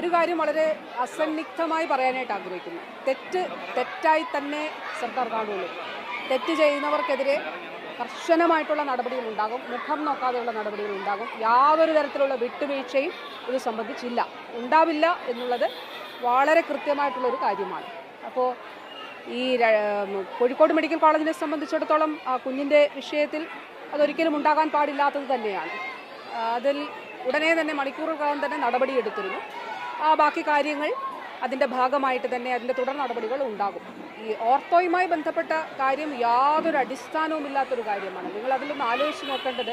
ഒരു കാര്യം വളരെ അസന്നിഗ്ധമായി പറയാനായിട്ട് ആഗ്രഹിക്കുന്നു. തെറ്റ് തെറ്റായി തന്നെ സർക്കാർ കാണുള്ളൂ. തെറ്റ് ചെയ്യുന്നവർക്കെതിരെ കർശനമായിട്ടുള്ള നടപടികൾ ഉണ്ടാകും. മുഖം നോക്കാതെയുള്ള നടപടികൾ ഉണ്ടാകും. യാതൊരു തരത്തിലുള്ള വിട്ടുവീഴ്ചയും ഇത് സംബന്ധിച്ചില്ല. ഉണ്ടാവില്ല എന്നുള്ളത് വളരെ കൃത്യമായിട്ടുള്ളൊരു കാര്യമാണ്. അപ്പോൾ ഈ കോഴിക്കോട് മെഡിക്കൽ കോളേജിനെ സംബന്ധിച്ചിടത്തോളം ആ കുഞ്ഞിന്റെ വിഷയത്തിൽ അതൊരിക്കലും ഉണ്ടാകാൻ പാടില്ലാത്തത് തന്നെയാണ്. അതിൽ ഉടനെ തന്നെ മണിക്കൂറുകളും തന്നെ നടപടിയെടുത്തിരുന്നു. ബാക്കി കാര്യങ്ങൾ അതിന്റെ ഭാഗമായിട്ട് തന്നെ അതിന്റെ തുടർ നടപടികൾ ഉണ്ടാകും. ഈ ഓർത്തോയുമായി ബന്ധപ്പെട്ട കാര്യം യാതൊരു അടിസ്ഥാനവുമില്ലാത്തൊരു കാര്യമാണ്. നിങ്ങൾ അതിലൊന്ന് ആലോചിച്ച് നോക്കേണ്ടത്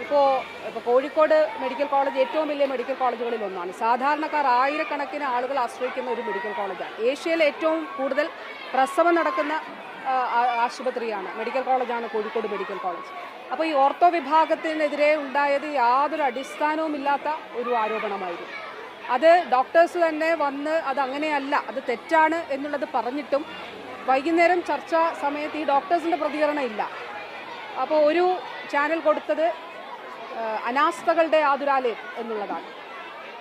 ഇപ്പോൾ ഇപ്പോൾ കോഴിക്കോട് മെഡിക്കൽ കോളേജ് ഏറ്റവും വലിയ മെഡിക്കൽ കോളേജുകളിൽ ഒന്നാണ്. സാധാരണക്കാർ ആയിരക്കണക്കിന് ആളുകൾ ആശ്രയിക്കുന്ന ഒരു മെഡിക്കൽ കോളേജാണ്. ഏഷ്യയിലെ ഏറ്റവും കൂടുതൽ പ്രസവം നടക്കുന്ന ആ, ആ- ആശുപത്രിയാണ് മെഡിക്കൽ കോളേജാണ് കോഴിക്കോട് മെഡിക്കൽ കോളേജ്. അപ്പോൾ ഈ ഓർത്തോ വിഭാഗത്തിനെതിരെ ഉണ്ടായത് യാതൊരു അടിസ്ഥാനവുമില്ലാത്ത ഒരു ആരോപണമായിരുന്നു. അത് ഡോക്ടേഴ്സ് തന്നെ വന്ന് അത് അങ്ങനെയല്ല അത് തെറ്റാണ് എന്നുള്ളത് പറഞ്ഞിട്ടും വൈകുന്നേരം ചർച്ചാ സമയത്ത് ഈ ഡോക്ടേഴ്സിന്റെ പ്രതികരണം ഇല്ല അപ്പോൾ ഒരു ചാനൽ കൊടുത്തത് അനാസ്ഥകളുടെ ആതുരാലയം എന്നുള്ളതാണ്.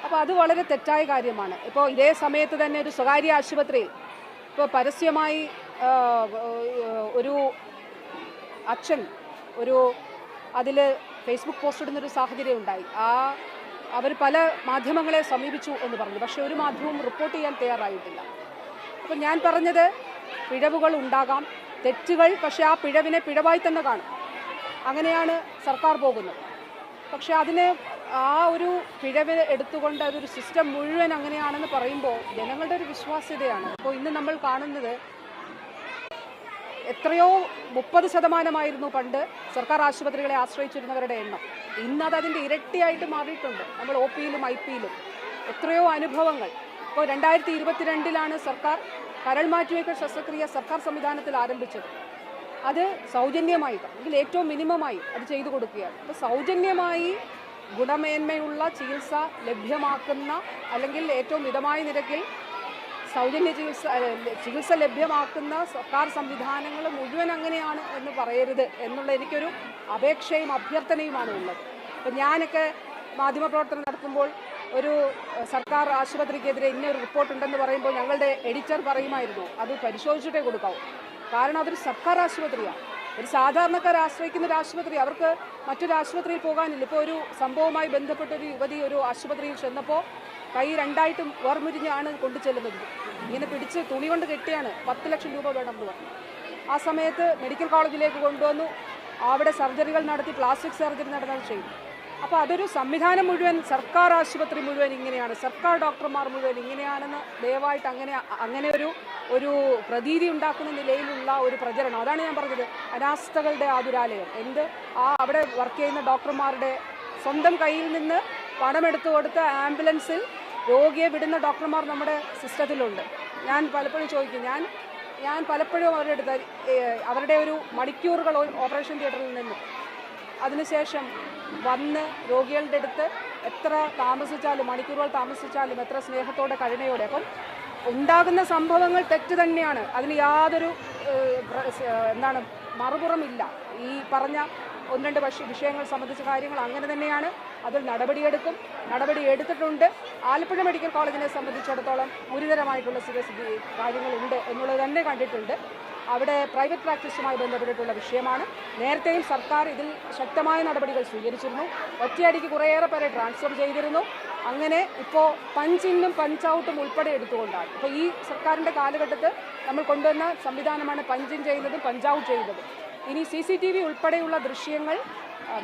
അപ്പോൾ അത് വളരെ തെറ്റായ കാര്യമാണ്. ഇപ്പോൾ ഇതേ സമയത്ത് തന്നെ ഒരു സ്വകാര്യ ആശുപത്രിയിൽ ഇപ്പോൾ പരസ്യമായി ഒരു അച്ഛൻ ഒരു അതിൽ ഫേസ്ബുക്ക് പോസ്റ്റ് ഇടുന്നൊരു സാഹചര്യം ഉണ്ടായി ആ അവർ പല മാധ്യമങ്ങളെ സമീപിച്ചു എന്ന് പറഞ്ഞു. പക്ഷേ ഒരു മാധ്യമവും റിപ്പോർട്ട് ചെയ്യാൻ തയ്യാറായിട്ടില്ല. അപ്പം ഞാൻ പറഞ്ഞത് പിഴവുകൾ ഉണ്ടാകാം. തെറ്റുകൾ പക്ഷേ ആ പിഴവിനെ പിഴവായി തന്നെ കാണും. അങ്ങനെയാണ് സർക്കാർ പോകുന്നത്. പക്ഷേ അതിനെ ആ ഒരു പിഴവ് എടുത്തുകൊണ്ട് അതൊരു സിസ്റ്റം മുഴുവൻ അങ്ങനെയാണെന്ന് പറയുമ്പോൾ ജനങ്ങളുടെ ഒരു വിശ്വാസ്യതയാണ്. അപ്പോൾ ഇന്ന് നമ്മൾ കാണുന്നത് എത്രയോ മുപ്പത് ശതമാനമായിരുന്നു പണ്ട് സർക്കാർ ആശുപത്രികളെ ആശ്രയിച്ചിരുന്നവരുടെ എണ്ണം. ഇന്നത് അതിന്റെ ഇരട്ടിയായിട്ട് മാറിയിട്ടുണ്ട്. നമ്മൾ ഒ പിയിലും ഐ പിയിലും. എത്രയോ അനുഭവങ്ങൾ. ഇപ്പോൾ രണ്ടായിരത്തി ഇരുപത്തിരണ്ടിലാണ് സർക്കാർ കരൾ മാറ്റിവയ്ക്കൽ ശസ്ത്രക്രിയ സർക്കാർ സംവിധാനത്തിൽ ആരംഭിച്ചത്. അത് സൗജന്യമായി അല്ലെങ്കിൽ ഏറ്റവും മിനിമമായി അത് ചെയ്തു കൊടുക്കുകയാണ്. അപ്പോൾ സൗജന്യമായി ഗുണമേന്മയുള്ള ചികിത്സ ലഭ്യമാക്കുന്ന അല്ലെങ്കിൽ ഏറ്റവും മിതമായ നിരക്കിൽ സൗജന്യ ചികിത്സ ചികിത്സ ലഭ്യമാക്കുന്ന സർക്കാർ സംവിധാനങ്ങൾ മുഴുവൻ അങ്ങനെയാണ് എന്ന് പറയരുത് എന്നുള്ള എനിക്കൊരു അപേക്ഷയും അഭ്യർത്ഥനയുമാണ് ഉള്ളത്. അപ്പം ഞാനൊക്കെ മാധ്യമപ്രവർത്തനം നടത്തുമ്പോൾ ഒരു സർക്കാർ ആശുപത്രിക്കെതിരെ ഇന്നൊരു റിപ്പോർട്ട് റിപ്പോർട്ടുണ്ടെന്ന് പറയുമ്പോൾ ഞങ്ങളുടെ എഡിറ്റർ പറയുമായിരുന്നു അത് പരിശോധിച്ചിട്ടേ കൊടുക്കാവൂ. കാരണം അതൊരു സർക്കാർ ആശുപത്രിയാണ്. ഒരു സാധാരണക്കാർ ആശ്രയിക്കുന്ന ഒരു ആശുപത്രി അവർക്ക് മറ്റൊരു ആശുപത്രിയിൽ പോകാനില്ല. ഇപ്പോൾ ഒരു സംഭവവുമായി ബന്ധപ്പെട്ട ഒരു യുവതി ഒരു ആശുപത്രിയിൽ ചെന്നപ്പോൾ കൈ രണ്ടായിട്ടും വേർമുരിഞ്ഞാണ് കൊണ്ടു ചെല്ലുന്നത്. ഇങ്ങനെ പിടിച്ച് തുണി കൊണ്ട് കെട്ടിയാണ് പത്ത് ലക്ഷം രൂപ വേണം എന്ന് പറഞ്ഞു. ആ സമയത്ത് മെഡിക്കൽ കോളേജിലേക്ക് കൊണ്ടുവന്നു. അവിടെ സർജറികൾ നടത്തി പ്ലാസ്റ്റിക് സർജറി നടന്നത് ചെയ്തു അപ്പോൾ അതൊരു സംവിധാനം മുഴുവൻ സർക്കാർ ആശുപത്രി മുഴുവൻ ഇങ്ങനെയാണ്. സർക്കാർ ഡോക്ടർമാർ മുഴുവൻ ഇങ്ങനെയാണെന്ന് ദയവായിട്ട് അങ്ങനെ അങ്ങനെ ഒരു ഒരു പ്രതീതി ഉണ്ടാക്കുന്ന നിലയിലുള്ള ഒരു പ്രചരണം. അതാണ് ഞാൻ പറഞ്ഞത്. അനാസ്ഥകളുടെ ആതുരാലയം. എന്ത്? ആ അവിടെ വർക്ക് ചെയ്യുന്ന ഡോക്ടർമാരുടെ സ്വന്തം കയ്യിൽ നിന്ന് പണമെടുത്തു കൊടുത്ത ആംബുലൻസിൽ രോഗിയെ വിടുന്ന ഡോക്ടർമാർ നമ്മുടെ സിസ്റ്റത്തിലുണ്ട്. ഞാൻ പലപ്പോഴും ചോദിക്കും ഞാൻ ഞാൻ പലപ്പോഴും അവരുടെ അടുത്ത് അവരുടെ ഒരു മണിക്കൂറുകൾ ഓപ്പറേഷൻ തിയേറ്ററിൽ നിന്നും അതിനുശേഷം വന്ന് രോഗികളുടെ അടുത്ത് എത്ര താമസിച്ചാലും മണിക്കൂറുകൾ താമസിച്ചാലും എത്ര സ്നേഹത്തോടെ കരുണയോടെ. അപ്പം ഉണ്ടാകുന്ന സംഭവങ്ങൾ തെറ്റ് തന്നെയാണ്. അതിന് യാതൊരു എന്താണ് മറുപുറമില്ല. ഈ പറഞ്ഞ ഒന്ന് രണ്ട് വിഷയങ്ങൾ സംബന്ധിച്ച കാര്യങ്ങൾ അങ്ങനെ തന്നെയാണ്. അതിൽ നടപടിയെടുക്കും. നടപടി എടുത്തിട്ടുണ്ട്. ആലപ്പുഴ മെഡിക്കൽ കോളേജിനെ സംബന്ധിച്ചിടത്തോളം ഗുരുതരമായിട്ടുള്ള സ്ഥിരസ്ഥിതി കാര്യങ്ങളുണ്ട് എന്നുള്ളത് തന്നെ കണ്ടിട്ടുണ്ട്. അവിടെ പ്രൈവറ്റ് പ്രാക്ടീസുമായി ബന്ധപ്പെട്ടിട്ടുള്ള വിഷയമാണ്. നേരത്തെയും സർക്കാർ ഇതിൽ ശക്തമായ നടപടികൾ സ്വീകരിച്ചിരുന്നു. ഒറ്റയടിക്ക് കുറേയേറെ പേരെ ട്രാൻസ്ഫർ ചെയ്തിരുന്നു. അങ്ങനെ ഇപ്പോൾ പഞ്ചിന്നും പഞ്ചൗട്ടും ഉൾപ്പെടെ എടുത്തുകൊണ്ടാണ്. ഇപ്പോൾ ഈ സർക്കാരിന്റെ കാലഘട്ടത്തിൽ നമ്മൾ കൊണ്ടുവന്ന സംവിധാനമാണ് പഞ്ചിൻ ചെയ്യുന്നതും പഞ്ചൗട്ട് ചെയ്യുന്നതും. ഇനി സി സി ടി വി ഉൾപ്പെടെയുള്ള ദൃശ്യങ്ങൾ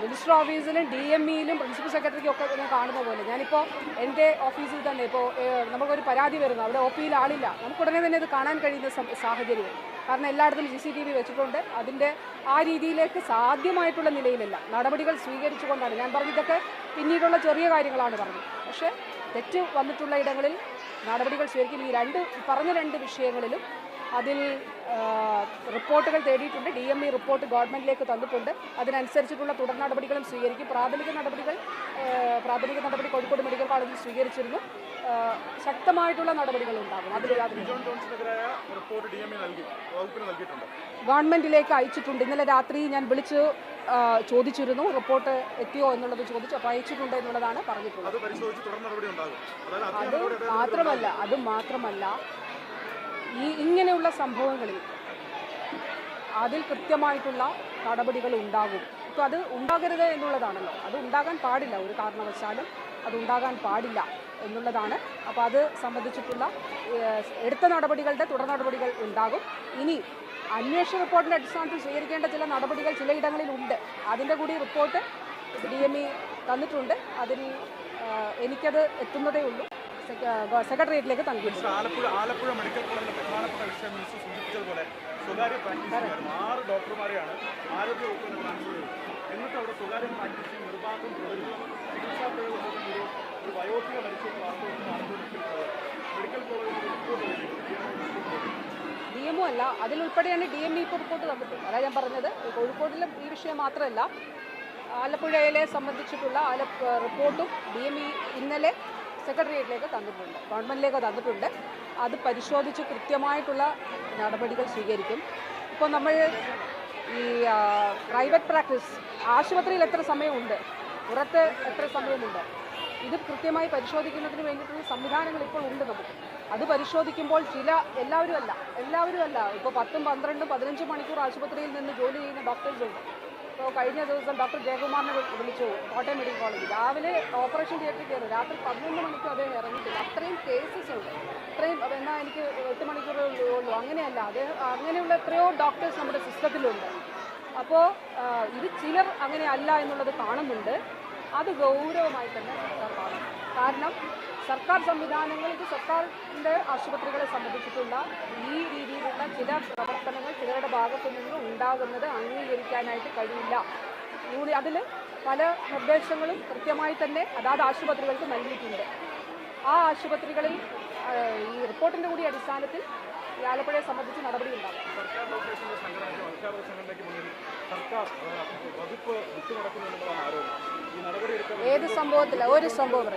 മിനിസ്റ്റർ ഓഫീസിലും ഡി എം ഇയിലും പ്രിൻസിപ്പൽ സെക്രട്ടറിക്കും ഒക്കെ ഞാൻ കാണുന്ന പോലെ. ഞാനിപ്പോൾ എന്റെ ഓഫീസിൽ തന്നെ ഇപ്പോൾ നമുക്കൊരു പരാതി വരുന്നു. അവിടെ ഒ പിയിൽ ആളില്ല. നമുക്ക് ഉടനെ തന്നെ ഇത് കാണാൻ കഴിയുന്ന സാഹചര്യം. കാരണം എല്ലായിടത്തും സി സി ടി വി വെച്ചിട്ടുണ്ട്. അതിന്റെ ആ രീതിയിലേക്ക് സാധ്യമായിട്ടുള്ള നിലയിലല്ല. നടപടികൾ സ്വീകരിച്ചുകൊണ്ടാണ്. ഞാൻ പറഞ്ഞതൊക്കെ പിന്നീടുള്ള ചെറിയ കാര്യങ്ങളാണ് പറഞ്ഞത്. പക്ഷേ തെറ്റ് വന്നിട്ടുള്ള ഇടങ്ങളിൽ നടപടികൾ സ്വീകരിക്കും ഈ രണ്ട് പറഞ്ഞ രണ്ട് വിഷയങ്ങളിലും അതിൽ റിപ്പോർട്ടുകൾ തേടിയിട്ടുണ്ട്. ഡി എം ഇ റിപ്പോർട്ട് ഗവൺമെന്റിലേക്ക് തന്നിട്ടുണ്ട്. അതിനനുസരിച്ചിട്ടുള്ള തുടർ നടപടികളും സ്വീകരിക്കും. പ്രാഥമിക നടപടികൾ പ്രാഥമിക നടപടി കോഴിക്കോട് മെഡിക്കൽ കോളേജിൽ സ്വീകരിച്ചിരുന്നു. ശക്തമായിട്ടുള്ള നടപടികൾ ഉണ്ടാകും. അതിൽ നൽകിയിട്ടുണ്ട്. ഗവൺമെന്റിലേക്ക് അയച്ചിട്ടുണ്ട്. ഇന്നലെ രാത്രി ഞാൻ വിളിച്ച് ചോദിച്ചിരുന്നു. റിപ്പോർട്ട് എത്തിയോ എന്നുള്ളത് ചോദിച്ചു. അപ്പോൾ അയച്ചിട്ടുണ്ട് എന്നുള്ളതാണ് പറഞ്ഞിട്ടുള്ളത്. അത് മാത്രമല്ല അത് മാത്രമല്ല ഈ ഇങ്ങനെയുള്ള സംഭവങ്ങളിൽ അതിൽ കൃത്യമായിട്ടുള്ള നടപടികൾ ഉണ്ടാകും. ഇപ്പോൾ അത് ഉണ്ടാകരുത് എന്നുള്ളതാണല്ലോ. അത് ഉണ്ടാകാൻ പാടില്ല. ഒരു കാരണവശാലും അത് ഉണ്ടാകാൻ പാടില്ല എന്നുള്ളതാണ്. അപ്പോൾ അത് സംബന്ധിച്ചിട്ടുള്ള എടുത്ത നടപടികളുടെ തുടർ നടപടികൾ ഉണ്ടാകും. ഇനി അന്വേഷണ റിപ്പോർട്ടിന്റെ അടിസ്ഥാനത്തിൽ സ്വീകരിക്കേണ്ട ചില നടപടികൾ ചിലയിടങ്ങളിൽ ഉണ്ട് അതിന്റെ കൂടി റിപ്പോർട്ട് ഡി എം ഇ തന്നിട്ടുണ്ട്. അതിൽ എനിക്കത് എത്തുന്നതേ ഉള്ളൂ. സെക്രട്ടേറിയറ്റിലേക്ക് മിനിസ്റ്റർ ആലപ്പുഴ ആലപ്പുഴ മെഡിക്കൽ കോളേജിലെ പ്രധാനപ്പെട്ട വിഷയം മിനിസ്റ്റർ സൂചിപ്പിച്ചതുപോലെ സ്വകാര്യ പ്രാക്ടീസുകാരും ആറ് ഡോക്ടർമാരെയാണ് ആരോഗ്യ വകുപ്പിന് ട്രാൻസ്ഫർ ചെയ്തത്. എന്നിട്ട് അവിടെ സ്വകാര്യ പ്രാക്ടീസിംഗ് നിർബാധം തുടരുന്നു. ചികിത്സാ പ്രയോഗം ഒരു വയോധിക മരിച്ച മെഡിക്കൽ കോളേജിൽ റിപ്പോർട്ട് ഡി അല്ല അതിലുൾപ്പെടെയാണ് ഡി എം ഇ ഇപ്പോൾ റിപ്പോർട്ട് തന്നിട്ടുള്ളത്. അതാണ് ഞാൻ പറഞ്ഞത്. കോഴിക്കോടിലും ഈ വിഷയം മാത്രമല്ല ആലപ്പുഴയിലെ സംബന്ധിച്ചിട്ടുള്ള ആല റിപ്പോർട്ടും ഡി എം ഇ ഇന്നലെ സെക്രട്ടേറിയറ്റിലേക്ക് തന്നിട്ടുണ്ട്. ഗവൺമെന്റിലേക്ക് തന്നിട്ടുണ്ട്. അത് പരിശോധിച്ച് കൃത്യമായിട്ടുള്ള നടപടികൾ സ്വീകരിക്കും. ഇപ്പോൾ നമ്മൾ ഈ പ്രൈവറ്റ് പ്രാക്ടീസ് ആശുപത്രിയിൽ എത്ര സമയമുണ്ട്? പുറത്ത് എത്ര സമയമുണ്ട്? ഇത് കൃത്യമായി പരിശോധിക്കുന്നതിന് വേണ്ടിയിട്ടുള്ള സംവിധാനങ്ങൾ ഇപ്പോൾ ഉണ്ട് നമുക്ക്. അത് പരിശോധിക്കുമ്പോൾ ചില എല്ലാവരും അല്ല എല്ലാവരും അല്ല ഇപ്പോൾ പത്തും പന്ത്രണ്ടും പതിനഞ്ചും മണിക്കൂർ ആശുപത്രിയിൽ നിന്ന് ജോലി ചെയ്യുന്ന ഡോക്ടേഴ്സ് ഉണ്ട്. ഇപ്പോൾ കഴിഞ്ഞ ദിവസം ഡോക്ടർ ജയകുമാറിനെ വിളിച്ചു കോട്ടയം മെഡിക്കൽ കോളേജ് രാവിലെ ഓപ്പറേഷൻ തിയേറ്ററിൽ കയറി രാത്രി പതിനൊന്ന് മണിക്ക് അദ്ദേഹം ഇറങ്ങിയിട്ടില്ല. അത്രയും കേസസ് ഉണ്ട്. അത്രയും എന്നാൽ എനിക്ക് എട്ട് മണിക്കൂറേ ഉള്ളൂ അങ്ങനെയല്ല അദ്ദേഹം അങ്ങനെയുള്ള എത്രയോ ഡോക്ടേഴ്സ് നമ്മുടെ സിസ്റ്റത്തിലുണ്ട് അപ്പോൾ ഇത് ചിലർ അങ്ങനെ അല്ല എന്നുള്ളത് കാണുന്നുണ്ട്. അത് ഗൗരവമായി തന്നെ സർക്കാർ കാണും കാരണം സർക്കാർ സംവിധാനങ്ങൾക്ക് സർക്കാരിന്റെ ആശുപത്രികളെ സംബന്ധിച്ചിട്ടുള്ള ഈ രീതിയിലുള്ള ചില പ്രവർത്തനങ്ങൾ ചിലരുടെ ഭാഗത്തു നിന്ന് ഉണ്ടാകുന്നത് അംഗീകരിക്കാനായിട്ട് കഴിയില്ല. യൂണി അതിൽ പല നിർദ്ദേശങ്ങളും കൃത്യമായി തന്നെ അതാത് ആശുപത്രികൾക്ക് നൽകിയിട്ടുണ്ട്. ആ ആശുപത്രികളിൽ ഈ റിപ്പോർട്ടിന്റെ കൂടി അടിസ്ഥാനത്തിൽ ഈ ആലപ്പുഴയെ സംബന്ധിച്ച് നടപടി ഉണ്ടാകും സർക്കാർ സർക്കാർ വകുപ്പ് വിട്ടു നടക്കുന്നു എന്നുള്ളതാണ് ആരോപണം. ഈ ഏത് സംഭവത്തില്ല ഒരു സംഭവം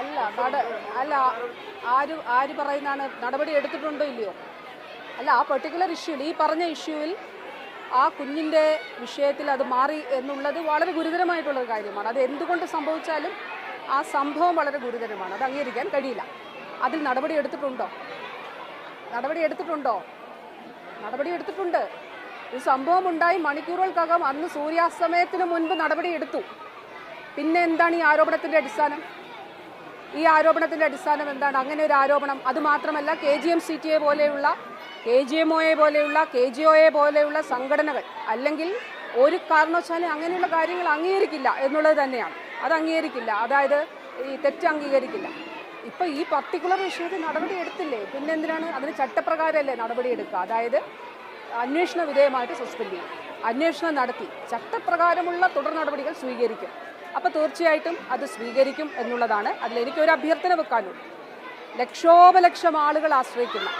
അല്ല നട അല്ല ആര് ആര് പറയുന്നതാണ്? നടപടി എടുത്തിട്ടുണ്ടോ ഇല്ലയോ? അല്ല ആ പെർട്ടിക്കുലർ ഇഷ്യൂവിൽ ഈ പറഞ്ഞ ഇഷ്യൂവിൽ ആ കുഞ്ഞിന്റെ വിഷയത്തിൽ അത് മാറി എന്നുള്ളത് വളരെ ഗുരുതരമായിട്ടുള്ള കാര്യമാണ്. അത് എന്തുകൊണ്ട് സംഭവിച്ചാലും ആ സംഭവം വളരെ ഗുരുതരമാണ്. അത് അംഗീകരിക്കാൻ കഴിയില്ല. അതിൽ നടപടി എടുത്തിട്ടുണ്ടോ? നടപടി എടുത്തിട്ടുണ്ടോ? നടപടി എടുത്തിട്ടുണ്ട്. ഒരു സംഭവം ഉണ്ടായി മണിക്കൂറുകൾക്കകം അന്ന് സൂര്യാസ്തമയത്തിന് മുൻപ് നടപടി എടുത്തു. പിന്നെ എന്താണ് ഈ ആരോപണത്തിന്റെ അടിസ്ഥാനം? ഈ ആരോപണത്തിന്റെ അടിസ്ഥാനം എന്താണ്? അങ്ങനെ ഒരു ആരോപണം. അത് മാത്രമല്ല K G M C T A പോലെയുള്ള K G M O A പോലെയുള്ള കെ ജി ഒ എ പോലെയുള്ള സംഘടനകൾ അല്ലെങ്കിൽ ഒരു കാരണവശാലും അങ്ങനെയുള്ള കാര്യങ്ങൾ അംഗീകരിക്കില്ല എന്നുള്ളത് തന്നെയാണ്. അത് അംഗീകരിക്കില്ല. അതായത് ഈ തെറ്റ് അംഗീകരിക്കില്ല. ഇപ്പൊ ഈ പർട്ടിക്കുലർ വിഷയത്തിൽ നടപടി എടുത്തില്ലേ? പിന്നെ എന്തിനാണ് അതിന് ചട്ടപ്രകാരമല്ലേ നടപടി എടുക്കുക? അതായത് അന്വേഷണ വിധേയമായിട്ട് സസ്പെൻഡ് ചെയ്യും അന്വേഷണം നടത്തി. ചട്ടപ്രകാരമുള്ള തുടർ നടപടികൾ സ്വീകരിക്കും. അപ്പോൾ തീർച്ചയായിട്ടും അത് സ്വീകരിക്കും എന്നുള്ളതാണ്. അതിൽ എനിക്ക് ഒരു അഭ്യർത്ഥന വെക്കാനുള്ളൂ ലക്ഷോപലക്ഷം ആളുകൾ ആശ്രയിക്കുന്ന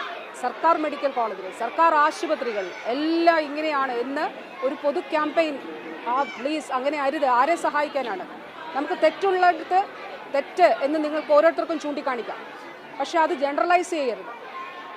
സർക്കാർ മെഡിക്കൽ കോളേജുകൾ സർക്കാർ ആശുപത്രികൾ എല്ലാം ഇങ്ങനെയാണ് എന്ന് ഒരു പൊതു ക്യാമ്പയിൻ ആ പ്ലീസ് അങ്ങനെ അരുത്. ആരെ സഹായിക്കാനാണ്? നമുക്ക് തെറ്റുള്ളിടത്ത് തെറ്റ് എന്ന് നിങ്ങൾക്ക് ഓരോരുത്തർക്കും ചൂണ്ടിക്കാണിക്കാം. പക്ഷേ അത് ജനറലൈസ് ചെയ്യരുത്.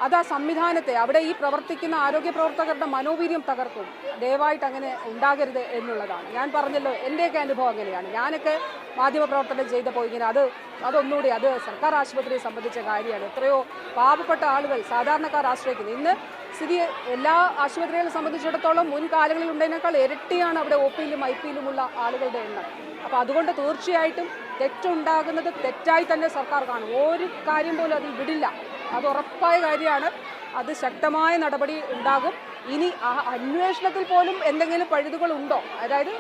അത് ആ സംവിധാനത്തെ അവിടെ ഈ പ്രവർത്തിക്കുന്ന ആരോഗ്യ പ്രവർത്തകരുടെ മനോവീര്യം തകർക്കും. ദയവായിട്ട് അങ്ങനെ ഉണ്ടാകരുത് എന്നുള്ളതാണ്. ഞാൻ പറഞ്ഞല്ലോ എന്റെയൊക്കെ അനുഭവം അങ്ങനെയാണ്. ഞാനൊക്കെ മാധ്യമപ്രവർത്തനം ചെയ്തപ്പോൾ ഇങ്ങനെ അത് അതൊന്നുകൂടി അത് സർക്കാർ ആശുപത്രിയെ സംബന്ധിച്ച കാര്യമാണ്. എത്രയോ പാവപ്പെട്ട ആളുകൾ സാധാരണക്കാർ ആശ്രയിക്കുന്നത് ഇന്ന് സ്ഥിതി എല്ലാ ആശുപത്രികളെ സംബന്ധിച്ചിടത്തോളം മുൻകാലങ്ങളിൽ ഉണ്ടതിനേക്കാൾ ഇരട്ടിയാണ് അവിടെ ഒ പിയിലും ഐ പിയിലുമുള്ള ആളുകളുടെ എണ്ണം. അപ്പോൾ അതുകൊണ്ട് തീർച്ചയായിട്ടും തെറ്റുണ്ടാകുന്നത് തെറ്റായി തന്നെ സർക്കാർ കാണും. ഒരു കാര്യം പോലും അതിൽ വിടില്ല. അത് ഉറപ്പായ കാര്യമാണ്. അത് ശക്തമായ നടപടി ഉണ്ടാകും. ഇനി ആ അന്വേഷണത്തിൽ പോലും എന്തെങ്കിലും പഴുതുകൾ ഉണ്ടോ? അതായത്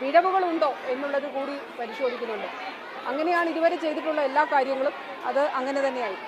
പിഴവുകളുണ്ടോ എന്നുള്ളത് കൂടി പരിശോധിക്കുന്നുണ്ട്. അങ്ങനെയാണ് ഇതുവരെ ചെയ്തിട്ടുള്ള എല്ലാ കാര്യങ്ങളും. അത് അങ്ങനെ തന്നെയായി.